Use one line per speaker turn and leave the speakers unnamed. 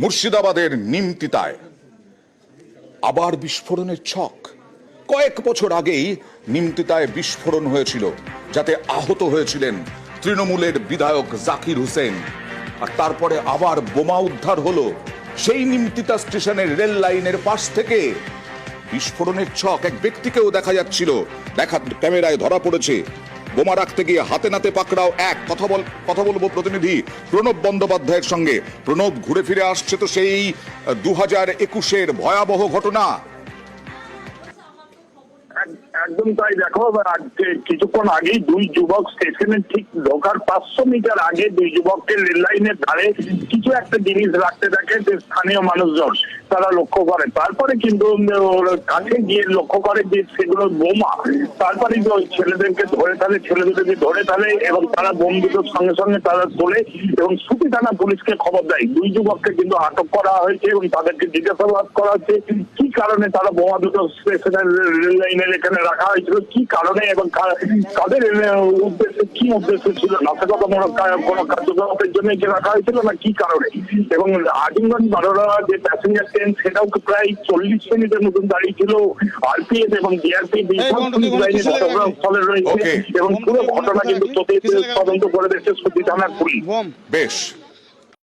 মুর্শিদাবাদের নিমতিতায়। আবার বিস্ফোরণের ছক। কয়েক বছর আগেই নিমতিতায় বিস্ফোরণ হয়েছিল, যাতে আহত হয়েছিলেন তৃণমূলের বিধায়ক জাকির হোসেন। আর তারপরে আবার বোমা উদ্ধার হলো সেই নিমতিতা স্টেশনের রেল লাইনের পাশ থেকে। বিস্ফোরণের ছক এক ব্যক্তিকেও দেখা যাচ্ছিল। দেখা ক্যামেরায় ধরা পড়েছে বোমা রাখতে গিয়ে হাতে নাতে পাকড়াও এক। কথা বল, কথা বলব প্রতিনিধি প্রণব বন্দ্যোপাধ্যায়ের সঙ্গে। প্রণব ঘুরে ফিরে আসছে তো সেই দু হাজার একুশের ভয়াবহ ঘটনা।
একদম তাই দেখো কিছুক্ষণ আগেই দুই যুবক স্টেশনের ঠিক ঢোকার পাঁচশো মিটার আগে দুই যুবককে রেল লাইনের ধারে কিছু একটা জিনিস রাখতে দেখে যে স্থানীয় মানুষজন, তারা লক্ষ্য করে। তারপরে কিন্তু কাছে গিয়ে লক্ষ্য করে যে সেগুলো বোমা, তারপরে যে ওই ছেলেদেরকে ধরে ফেলে ছেলেদেরকে ধরে ফেলে এবং তারা বোম দুটোর সঙ্গে সঙ্গে তারা তোলে এবং সুতি থানা পুলিশকে খবর দেয়। দুই যুবককে কিন্তু আটক করা হয়েছে এবং তাদেরকে জিজ্ঞাসাবাদ করা হচ্ছে, কি কারণে তারা বোমা দুটো স্টেশনের রেল লাইনের এখানে রাখা? হয়েছিল কি কারণে এবং কাদের উদ্দেশ্যে কি উদ্দেশ্য ছিল? নাশকতামূলক কোনো কার্যকলাপের জন্য একে রাখা হয়েছিল না কি কারণে? এবং আজিমগঞ্জ বারোরা যে প্যাসেঞ্জার ট্রেন সেটাও তো প্রায় চল্লিশ মিনিটের মতন দাঁড়িয়ে ছিল আরপিএফ এবং ডিআরপি স্থলে রয়েছে এবং পুরো ঘটনা কিন্তু তদন্ত করে দেখছে সুতি থানার পুলিশ।
বেশ।